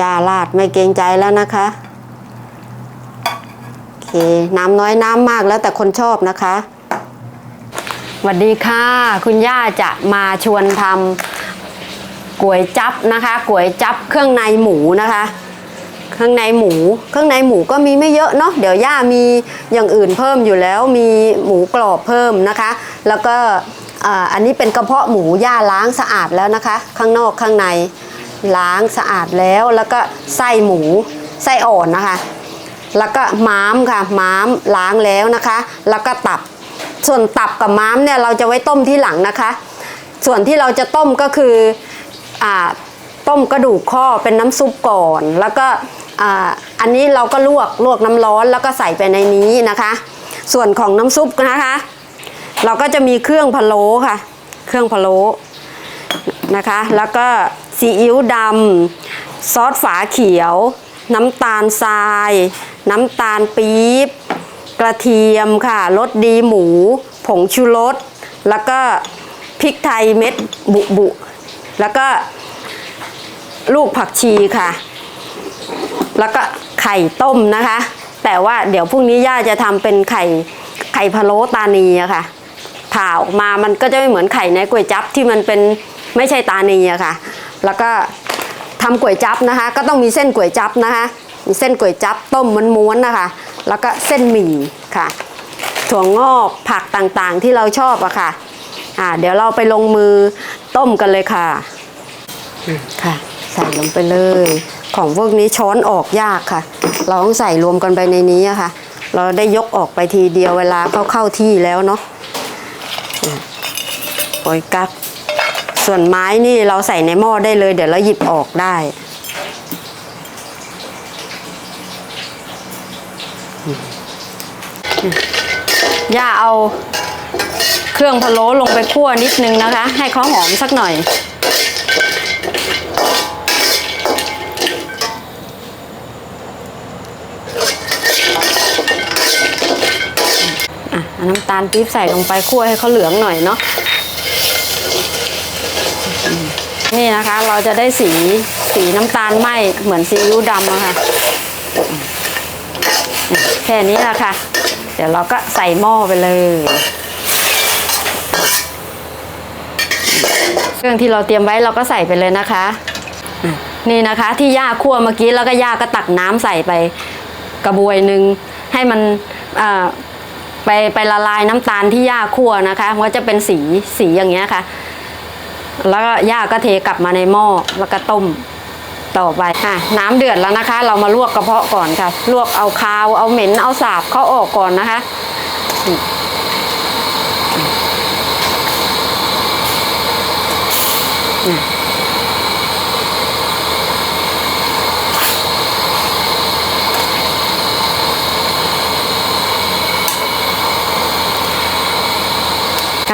ยาลาดไม่เกรงใจแล้วนะคะโอเคน้ำน้อยน้ำมากแล้วแต่คนชอบนะคะสวัสดีค่ะ คุณย่าจะมาชวนทำก๋วยจับนะคะก๋วยจับเครื่องในหมูนะคะเครื่องในหมู เครื่องในหมูก็มีไม่เยอะเนาะ เดี๋ยวย่ามีอย่างอื่นเพิ่มอยู่แล้ว มีหมูกรอบเพิ่มนะคะ แล้วก็อ่าอันนี้เป็นกระเพาะหมูย่าล้างสะอาดแล้วนะคะ ข้างนอกข้างใน ล้างสะอาดแล้วแล้วก็ไส้หมูไส้อ่อนนะคะ แล้วก็ม้ามค่ะม้ามล้างแล้วนะคะ แล้วก็ตับ ส่วนตับกับม้ามเนี่ยเราจะไว้ต้มที่หลังนะคะ ส่วนที่เราจะต้มก็คืออ่าต้มกระดูกข้อเป็นน้ำซุปก่อน แล้วก็อ,อันนี้เราก็ลวกลวกน้ำร้อนแล้วก็ใส่ไปในนี้นะคะ ส่วนของน้ำซุปนะคะ เราก็จะมีเครื่องพะโล้ค่ะ เครื่องพะโล้นะคะ แล้วก็ ซีอิ๊วดำซอสฝาเขียว น้ำตาลทราย น้ำตาลปี๊บ กระเทียมค่ะรสดีหมู ผงชูรส แล้วก็พริกไทยเม็ดบุบุ แล้วก็ลูกผักชีค่ะ แล้วก็ไข่ต้มนะคะ แต่ว่าเดี๋ยวพรุ่งนี้ย่าจะทำเป็นไข่ไข่พะโล้ตานีอะค่ะผ่าออกมามันก็จะไม่เหมือนไข่ในก๋วยจั๊บที่มันเป็นไม่ใช่ตานีอะค่ะ แล้วก็ทำก๋วยจั๊บนะคะ ก็ต้องมีเส้นก๋วยจั๊บนะคะ มีเส้นก๋วยจั๊บต้มม้วนๆนะคะ แล้วก็เส้นหมี่ค่ะ ถั่วงอกผักต่างๆที่เราชอบอะค่ะอ่าเดี๋ยวเราไปลงมือต้มกันเลยค่ะค่ะ ใส่ลงไปเลย ของพวกนี้ช้อนออกยากค่ะ เราต้องใส่รวมกันไปในนี้อะค่ะ เราได้ยกออกไปทีเดียวเวลาเขาเข้าที่แล้วเนาะอืมโอยกัก ส่วนไม้นี่เราใส่ในหม้อได้เลย เดี๋ยวเราหยิบออกได้ ย่าเอาเครื่องพะโล้ลงไปคั่วนิดนึงนะคะ ให้เขาหอมสักหน่อย อะเอาน้ำตาลปี๊บใส่ลงไปคั่วให้เขาเหลืองหน่อยเนาะ นี่นะคะเราจะได้สีสีน้ำตาลไหมเหมือนซีอิ๊วดำอะค่ะแค่นี้แหละค่ะ เดี๋ยวเราก็ใส่หม้อไปเลย เครื่องที่เราเตรียมไว้เราก็ใส่ไปเลยนะคะ นี่นะคะที่ย่าคั่วเมื่อกี้แล้วก็ย่าก็ตักน้ำใส่ไปกระบวยหนึ่งให้มันไปไปละลายน้ำตาลที่ย่าคั่วนะคะมันก็จะเป็นสีสีอย่างเงี้ยค่ะ แล้วก็ย่าก็เทกลับมาในหม้อแล้วก็ต้มต่อไปอะน้ำเดือดแล้วนะคะ เรามาลวกกระเพาะก่อนค่ะ ลวกเอาคาวเอาเหม็นเอาสาบเขาออกก่อนนะคะ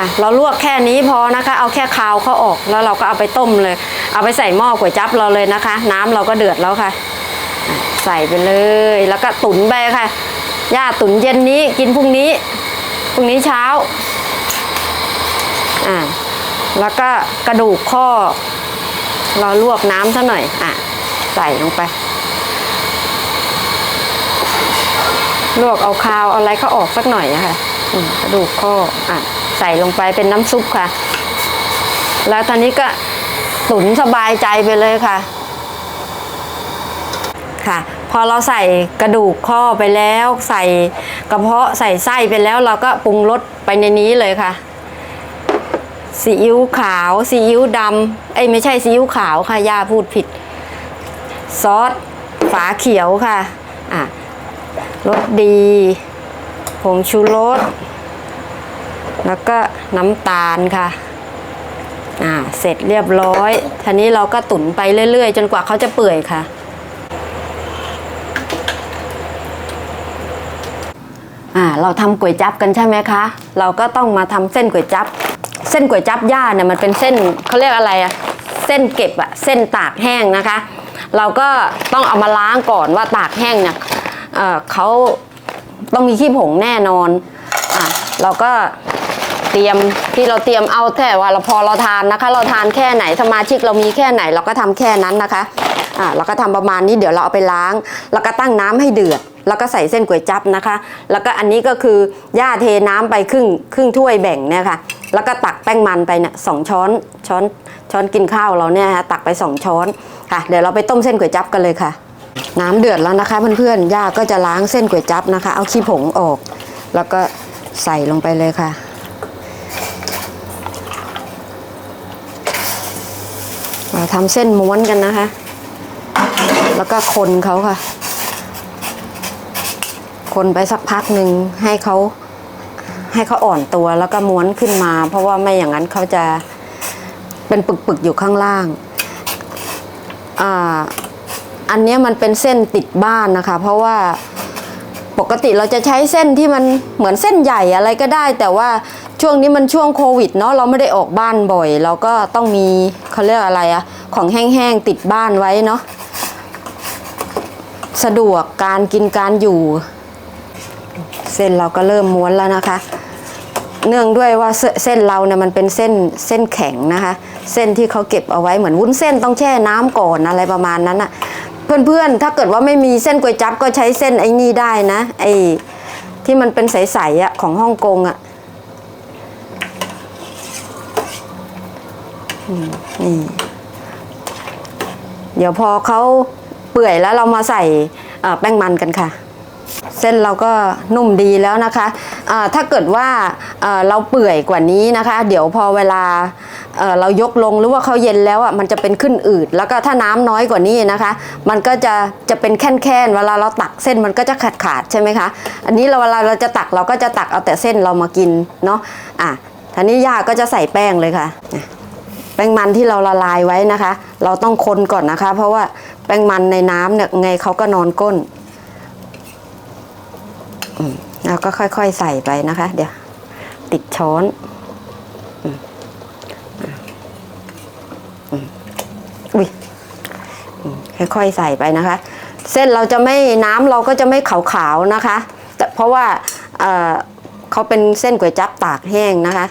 ค่ะ เราลวกแค่นี้พอนะคะ เอาแค่คาวเขาออกแล้วเราก็เอาไปต้มเลย เอาไปใส่หม้อก๋วยจั๊บเราเลยนะคะ น้ำเราก็เดือดแล้วค่ะ ใส่ไปเลย แล้วก็ตุ๋นไปค่ะย่าตุ๋นเย็นนี้กินพรุ่งนี้พรุ่งนี้เช้าอ่าแล้วก็กระดูกข้อ เราลวกน้ำซะหน่อยอะใส่ลงไปลวกเอาคาวเอาอะไรเขาออกสักหน่อยอะคะกระดูกข้ออะ ใส่ลงไปเป็นน้ำซุปค่ะ แล้วตอนนี้ก็ตุ๋นสบายใจไปเลยค่ะ ค่ะ พอเราใส่กระดูกข้อไปแล้ว ใส่กระเพาะใส่ไส้ไปแล้ว เราก็ปรุงรสไปในนี้เลยค่ะซีอิ๊วขาวซีอิ๊วดำเอ้ยไม่ใช่ซีอิ๊วขาวค่ะย่าพูดผิด ซอสฝาเขียวค่ะ อะรสดีผงชูรส แล้วก็น้ำตาลค่ะอ่าเสร็จเรียบร้อยทีนี้เราก็ตุ๋นไปเรื่อย ๆ จนกว่าเขาจะเปื่อยค่ะ อ่าเราทำก๋วยจั๊บกันใช่ไหมคะ เราก็ต้องมาทำเส้นก๋วยจั๊บเส้นก๋วยจั๊บย่าเนี่ยมันเป็นเส้นเขาเรียกอะไรอะเส้นเก็บอะเส้นตากแห้งนะคะ เราก็ต้องเอามาล้างก่อนว่าตากแห้งเนี่ยเอ่อเขาต้องมีขี้ผงแน่นอนอะเราก็ เตรียมที่เราเตรียมเอาแต่ว่าเราพอเราทานนะคะ เราทานแค่ไหนสมาชิกเรามีแค่ไหนเราก็ทำแค่นั้นนะคะอ่าเราก็ทำประมาณนี้เดี๋ยวเราเอาไปล้าง แล้วก็ตั้งน้ำให้เดือด แล้วก็ใส่เส้นก๋วยจั๊บนะคะ แล้วก็อันนี้ก็คือย่าเทน้ำไปครึ่งครึ่งถ้วยแบ่งเนี่ยค่ะ แล้วก็ตักแป้งมันไปเนี่ยสองช้อนช้อนช้อนกินข้าวเราเนี่ยฮะตักไปสองช้อนค่ะ เดี๋ยวเราไปต้มเส้นก๋วยจั๊บกันเลยค่ะ น้ำเดือดแล้วนะคะเพื่อนๆย่าก็จะล้างเส้นก๋วยจั๊บนะคะ เอาขี้ผงออก แล้วก็ใส่ลงไปเลยค่ะ เรา ทำเส้นม้วนกันนะคะ แล้วก็คนเขาค่ะ คนไปสักพักหนึ่งให้เขาให้เขาอ่อนตัวแล้วก็ม้วนขึ้นมา เพราะว่าไม่อย่างนั้นเขาจะเป็นปึกๆอยู่ข้างล่างอ่าอันนี้มันเป็นเส้นติดบ้านนะคะ เพราะว่าปกติเราจะใช้เส้นที่มันเหมือนเส้นใหญ่อะไรก็ได้ แต่ว่า ช่วงนี้มันช่วงโควิดเนาะเราไม่ได้ออกบ้านบ่อย เราก็ต้องมีเขาเรียกอะไรอะของแห้งๆติดบ้านไว้เนาะสะดวกการกินการอยู่ เส้นเราก็เริ่มม้วนแล้วนะคะ เนื่องด้วยว่าเส้นเราเนี่ยมันเป็นเส้นเส้นแข็งนะคะ เส้นที่เขาเก็บเอาไว้เหมือนวุ้นเส้นต้องแช่น้ำก่อนอะไรประมาณนั้นอะเพื่อนๆถ้าเกิดว่าไม่มีเส้นก๋วยจั๊บก็ใช้เส้นไอ้นี่ได้นะไอ้ที่มันเป็นใสๆอะของฮ่องกงอะอืม นี่ เดี๋ยวพอเขาเปื่อยแล้วเรามาใส่แป้งมันกันค่ะ เส้นเราก็นุ่มดีแล้วนะคะอ่าถ้าเกิดว่าเราเปื่อยกว่านี้นะคะ เดี๋ยวพอเวลาเรายกลงหรือว่าเขาเย็นแล้วอะมันจะเป็นขึ้นอืดแล้วก็ถ้าน้ำน้อยกว่านี้นะคะ มันก็จะจะเป็นแค่นๆเวลาเราตักเส้นมันก็จะขาดขาดใช่ไหมคะ อันนี้เราเวลาเราจะตักเราก็จะตักเอาแต่เส้นเรามากินเนาะอะทีนี้ย่าก็จะใส่แป้งเลยค่ะ ป้งมันที่เราละลายไว้นะคะ เราต้องคนก่อนนะคะ เพราะว่าแป้งมันในน้ำเนี่ยไงเขาก็นอนก้นเราก็ค่อยๆใส่ไปนะคะ เดี๋ยวติดช้อนอุ้ยค่อยๆใส่ไปนะคะ เส้นเราจะไม่น้ำเราก็จะไม่ขาวๆนะคะ แต่เพราะว่าเเขาเป็นเส้นก๋วยจั๊บตากแห้งนะคะ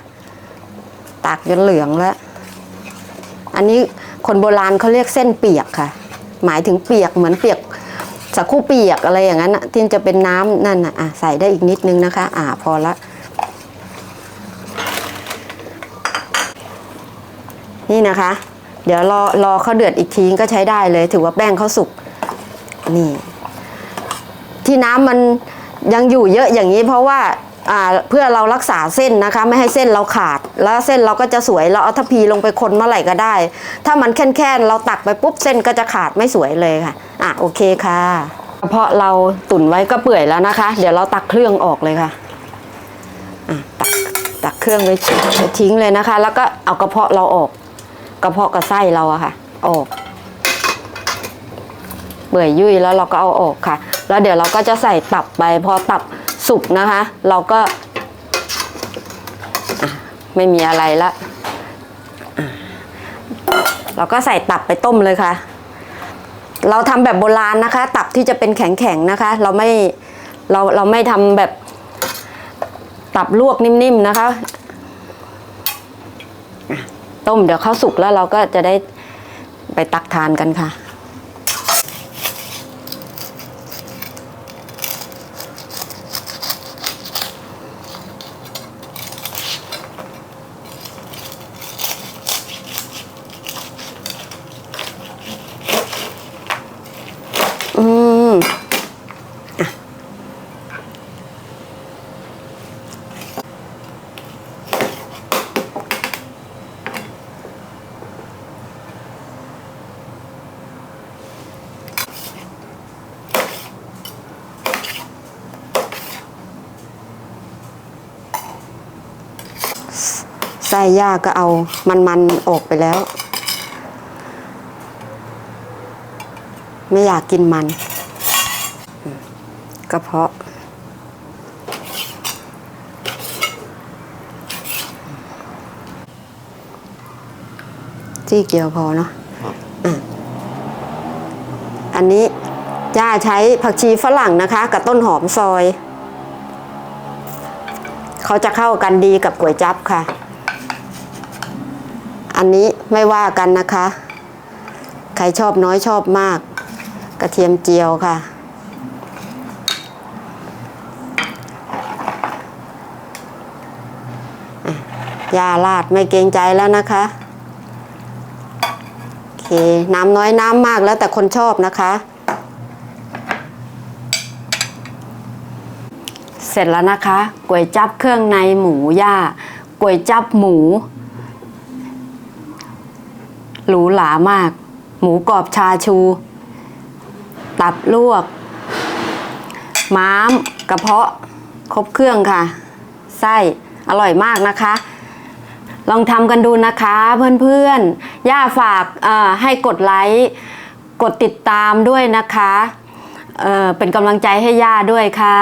ตากจนเหลืองแล้ว อันนี้คนโบราณเขาเรียกเส้นเปียกค่ะ หมายถึงเปียกเหมือนเปียกสักคู่เปียกอะไรอย่างนั้นที่จะเป็นน้ำนั่นอะใส่ได้อีกนิดนึงนะคะ อ่าพอละ นี่นะคะ เดี๋ยวรอรอเขาเดือดอีกทีก็ใช้ได้เลย ถือว่าแป้งเขาสุกนี่ ที่น้ำมันยังอยู่เยอะอย่างนี้เพราะว่า เพื่อเรารักษาเส้นนะคะ ไม่ให้เส้นเราขาด แล้วเส้นเราก็จะสวยเราเอาทัพีลงไปคนเมื่อไหร่ก็ได้ ถ้ามันแค่นๆเราตักไปปุ๊บเส้นก็จะขาดไม่สวยเลยค่ะอะโอเคค่ะกระเพาะเราตุ๋นไว้ก็เปื่อยแล้วนะคะ เดี๋ยวเราตักเครื่องออกเลยค่ะอะตักตักเครื่องไว้ทิ้งเลยนะคะ แล้วก็เอากระเพาะเราออก กระเพาะกับไส้เราอะค่ะ ออก เปื่อยยุ่ยแล้วเราก็เอาออกค่ะ แล้วเดี๋ยวเราก็จะใส่ตับไปพอตับ สุกนะคะ เราก็ไม่มีอะไรละเราก็ใส่ตับไปต้มเลยค่ะ เราทำแบบโบราณนะคะ ตับที่จะเป็นแข็งๆนะคะ เราไม่เราเราไม่ทำแบบตับลวกนิ่มๆนะคะอะต้มเดี๋ยวเขาสุกแล้วเราก็จะได้ไปตักทานกันค่ะ ไส้ย่าก็เอามันๆออกไปแล้ว ไม่อยากกินมัน กระเพาะจี้เกียวพอเนาะอะอันนี้ย่าใช้ผักชีฝรั่งนะคะ กับต้นหอมซอย เขาจะเข้ากันดีกับก๋วยจั๊บค่ะ อันนี้ไม่ว่ากันนะคะ ใครชอบน้อยชอบมาก กระเทียมเจียวค่ะ ยาลาดไม่เกรงใจแล้วนะคะโอเคน้ำน้อยน้ำมากแล้วแต่คนชอบนะคะ เสร็จแล้วนะคะก๋วยจับเครื่องในหมูย่าก๋วยจับหมู หรูหรามาก หมูกรอบชาชู ตับลวก ม้าม กระเพาะ ครบเครื่องค่ะ ไส้ อร่อยมากนะคะ ลองทำกันดูนะคะเพื่อนๆ ย่าฝากให้กดไลค์ กดติดตามด้วยนะคะเเป็นกำลังใจให้ย่าด้วยค่ะ